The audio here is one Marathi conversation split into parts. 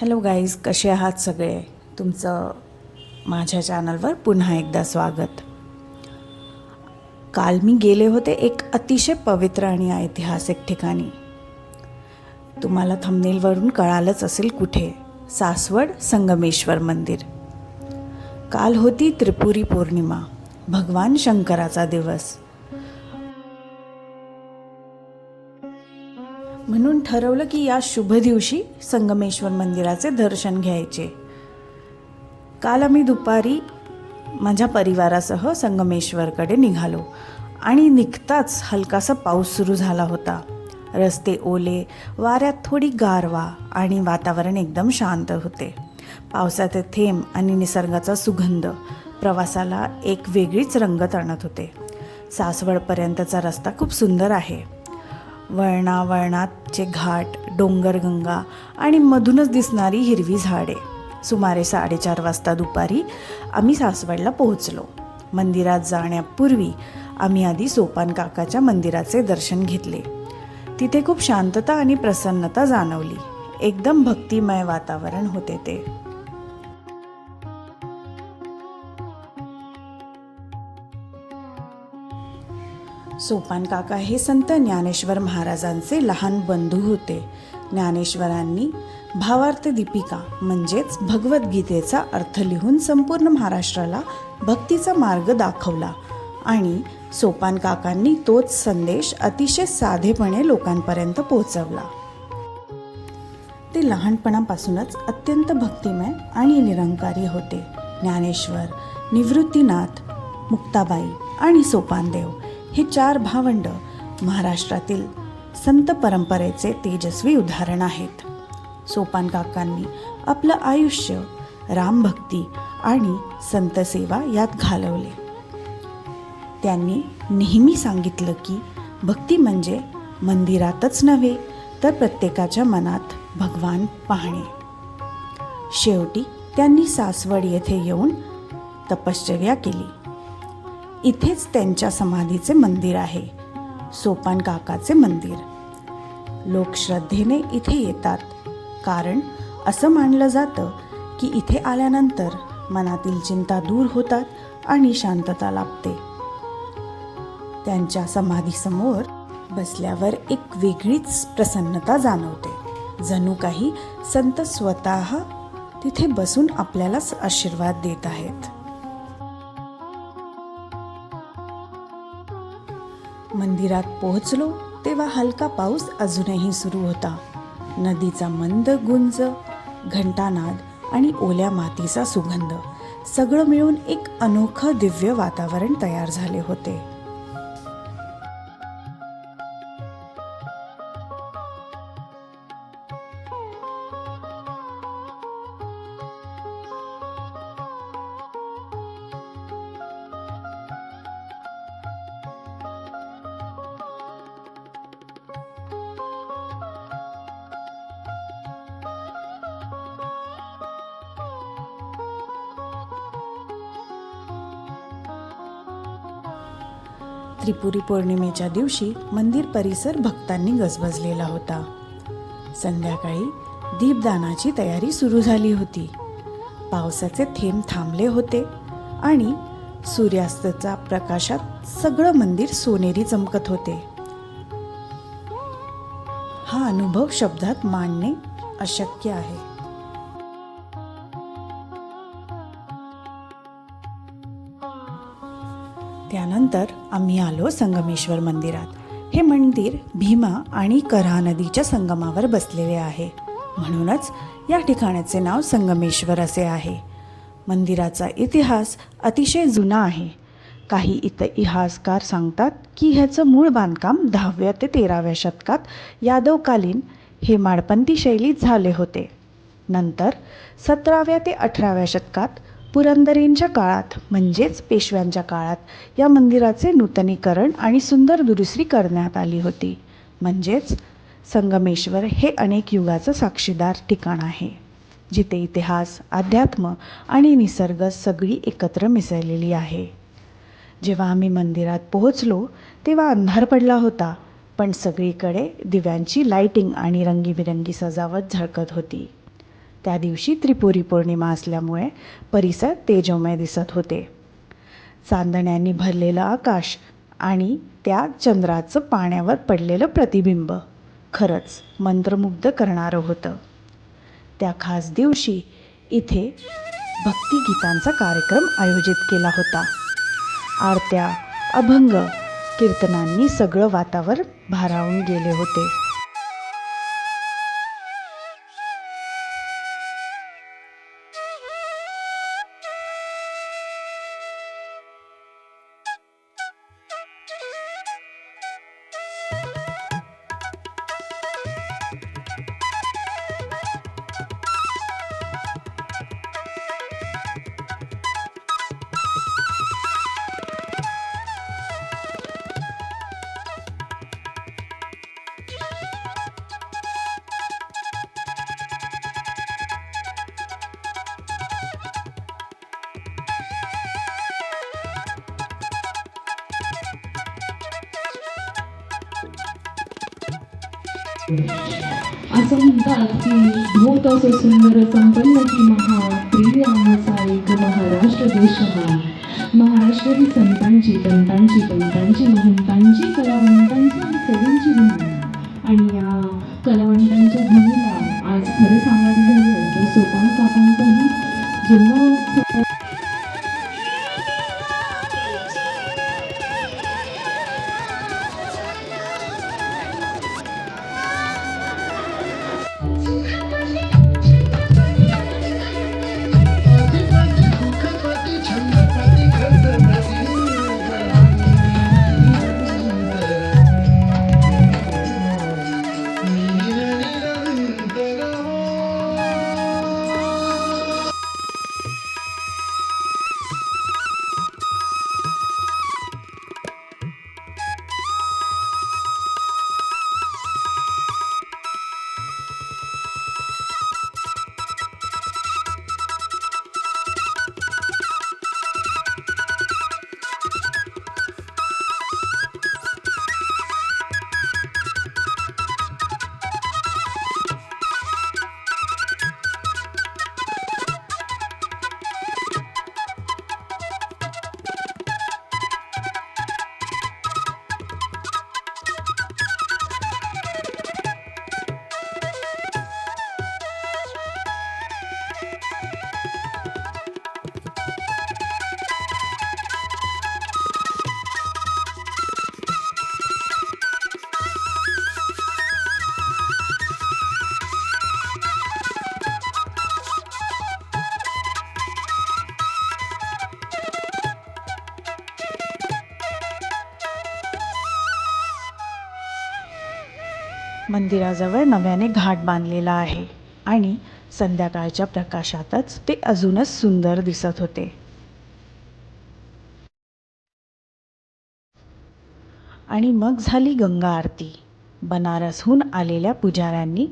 हॅलो गाईज कसे आहात सगळे? तुमचं माझ्या चॅनलवर पुन्हा एकदा स्वागत. काल मी गेले होते एक अतिशय पवित्र आणि ऐतिहासिक ठिकाणी. तुम्हाला थंबनेलवरून कळालंच असेल कुठे? सासवड संगमेश्वर मंदिर. काल होती त्रिपुरी पौर्णिमा भगवान शंकराचा दिवस. म्हणून ठरवलं की या शुभ दिवशी संगमेश्वर मंदिराचे दर्शन घ्यायचे. काल आम्ही दुपारी माझ्या परिवारासह संगमेश्वरकडे निघालो आणि निघताच हलकासा पाऊस सुरू झाला होता. रस्ते ओले वाऱ्यात थोडी गारवा आणि वातावरण एकदम शांत होते. पावसाचे थेंब आणि निसर्गाचा सुगंध प्रवासाला एक वेगळीच रंगत आणत होते. सासवडपर्यंतचा रस्ता खूप सुंदर आहे. वळणावळणातचे घाट डोंगरगंगा आणि मधूनच दिसणारी हिरवी झाडे. सुमारे साडेचार वाजता दुपारी आम्ही सासवडला पोहोचलो. मंदिरात जाण्यापूर्वी आम्ही आधी सोपान काकाच्या मंदिराचे दर्शन घेतले. तिथे खूप शांतता आणि प्रसन्नता जाणवली. एकदम भक्तिमय वातावरण होते ते. सोपान काका हे संत ज्ञानेश्वर महाराजांचे लहान बंधू होते. ज्ञानेश्वरांनी भावार्थ दीपिका म्हणजेच भगवद्गीतेचा अर्थ लिहून संपूर्ण महाराष्ट्राला भक्तीचा मार्ग दाखवला आणि सोपान काकांनी तोच संदेश अतिशय साधेपणे लोकांपर्यंत पोहोचवला. ते लहानपणापासूनच अत्यंत भक्तिमय आणि निरंकारी होते. ज्ञानेश्वर निवृत्तीनाथ मुक्ताबाई आणि सोपानदेव हे चार भावंड महाराष्ट्रातील संत परंपरेचे तेजस्वी उदाहरण आहेत. सोपान काकांनी आपलं आयुष्य रामभक्ती आणि संतसेवा यात घालवले. त्यांनी नेहमी सांगितलं की भक्ती म्हणजे मंदिरातच नव्हे तर प्रत्येकाच्या मनात भगवान पाहणे. शेवटी त्यांनी सासवड येथे येऊन तपश्चर्या केली. इथेच त्यांच्या समाधीचे मंदिर आहे. सोपान काकाचे मंदिर. लोक श्रद्धेने इथे येतात. कारण असं मानलं जातं की इथे आल्यानंतर मनातील चिंता दूर होतात आणि शांतता लाभते. त्यांच्या समाधीसमोर बसल्यावर एक वेगळीच प्रसन्नता जाणवते. जणू काही संत स्वतः तिथे बसून आपल्यालाच आशीर्वाद देत आहेत. मंदिरात पोहोचलो तेव्हा हलका पाऊस अजूनही सुरू होता. नदीचा मंद गुंज घंटानाद आणि ओल्या मातीचा सुगंध सगळं मिळून एक अनोखं दिव्य वातावरण तयार झाले होते. त्रिपुरी पौर्णिमेच्या दिवशी मंदिर परिसर भक्तांनी गजबजलेला होता. संध्याकाळी दीपदानाची तयारी सुरू झाली होती. पावसाचे थेंब थांबले होते आणि सूर्यास्ताच्या प्रकाशात सगळं मंदिर सोनेरी चमकत होते. हा अनुभव शब्दात मांडणे अशक्य आहे. त्यानंतर आम्ही आलो संगमेश्वर मंदिरात. हे मंदिर भीमा आणि करा नदीच्या संगमावर बसलेले आहे. म्हणूनच या ठिकाणाचे नाव संगमेश्वर असे आहे. मंदिराचा इतिहास अतिशय जुना आहे. काही इतिहासकार सांगतात की ह्याचं मूळ बांधकाम दहाव्या ते तेराव्या शतकात यादवकालीन हे माडपंती शैलीत झाले होते. नंतर सतराव्या ते अठराव्या शतकात पुरंदरेंच्या काळात म्हणजेच पेशव्यांच्या काळात या मंदिराचे नूतनीकरण आणि सुंदर दुरुस्ती करण्यात आली होती. म्हणजेच संगमेश्वर हे अनेक युगाचं साक्षीदार ठिकाण आहे जिथे इतिहास अध्यात्म आणि निसर्ग सगळी एकत्र मिसळलेली आहे. जेव्हा आम्ही मंदिरात पोहोचलो तेव्हा अंधार पडला होता पण सगळीकडे दिव्यांची लाईटिंग आणि रंगीबिरंगी सजावट झळकत होती. त्या दिवशी त्रिपुरी पौर्णिमा असल्यामुळे परिसर तेजोमय दिसत होते. चांदण्यांनी भरलेलं आकाश आणि त्या चंद्राचं पाण्यावर पडलेलं प्रतिबिंब खरंच मंत्रमुग्ध करणारं होतं. त्या खास दिवशी इथे भक्तिगीतांचा कार्यक्रम आयोजित केला होता. आरत्या अभंग कीर्तनांनी सगळं वातावरण भारावून गेले होते. असं म्हणतात की भूत असं सुंदर संपन्न की महा प्रिय आमचा एक महाराष्ट्र देश हा महाराष्ट्र ही संतांची दंतांची पंतांची महंतांची कलावंतांची आणि कवींची भूमी आणि या कलावंतांच्या भूमीला आज खरं सांगायचं झालं तर सोपान काकांचाही जन्म मंदिराजवळ नव्याने घाट बांधलेला आहे आणि संध्याकाळच्या प्रकाशातच ते अजूनच सुंदर दिसत होते. आणि मग झाली गंगा आरती. बनारसहून आलेल्या पुजाऱ्यांनी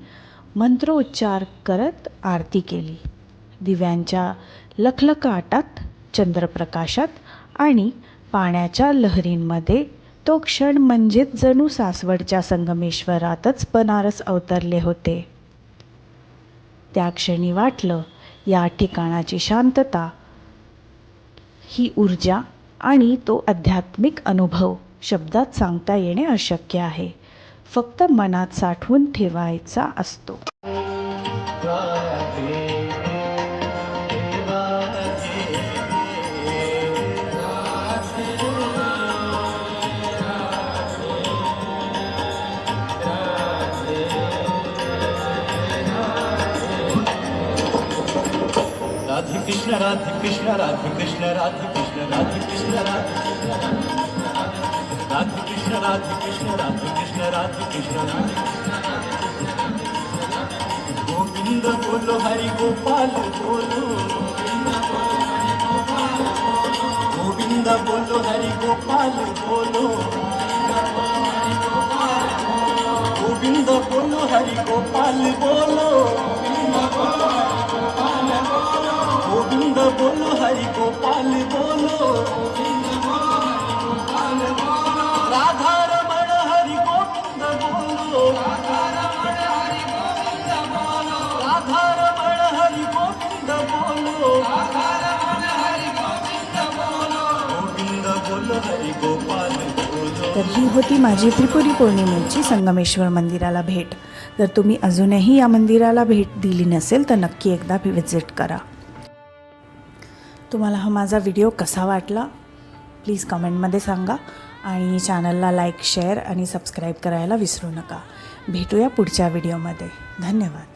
मंत्रोच्चार करत आरती केली. दिव्यांच्या लखलखाटात चंद्रप्रकाशात आणि पाण्याच्या लहरींमध्ये तो क्षण म्हणजेच जणू सासवडच्या संगमेश्वरातच बनारस अवतरले होते. त्या क्षणी वाटलं या ठिकाणाची शांतता ही ऊर्जा आणि तो आध्यात्मिक अनुभव शब्दात सांगता येणे अशक्य आहे. फक्त मनात साठवून ठेवायचा असतो. कृष्ण राधे कृष्ण राधे कृष्ण राधे कृष्ण राधे कृष्ण राधे राधे कृष्ण राधे कृष्ण राधे कृष्ण राधे कृष्ण राधे। गोविंद बोलो हरि गोपाल बोलो। गोविंद बोलो हरि गोपाल बोलो। गोविंद बोलो हरि गोपाल बोलो। गोविंद बोलो हरि गोपाल बोलो। राधा रमण हरि गोविंद बोलो। राधा रमण हरि गोविंद बोलो गोविंद बोलो। हरि गोपाल तर ही होती माझी त्रिपुरी पौर्णिमेची संगमेश्वर मंदिराला भेट. जर तुम्ही अजूनही या मंदिराला भेट दिली नसेल तर नक्की एकदा विजिट करा. तुम्हाला हा माझा व्हिडिओ कसा वाटला प्लीज कमेंटमध्ये सांगा. आणि चॅनलला लाईक शेअर आणि सबस्क्राईब करायला विसरू नका. भेटूया पुढच्या व्हिडिओमध्ये धन्यवाद.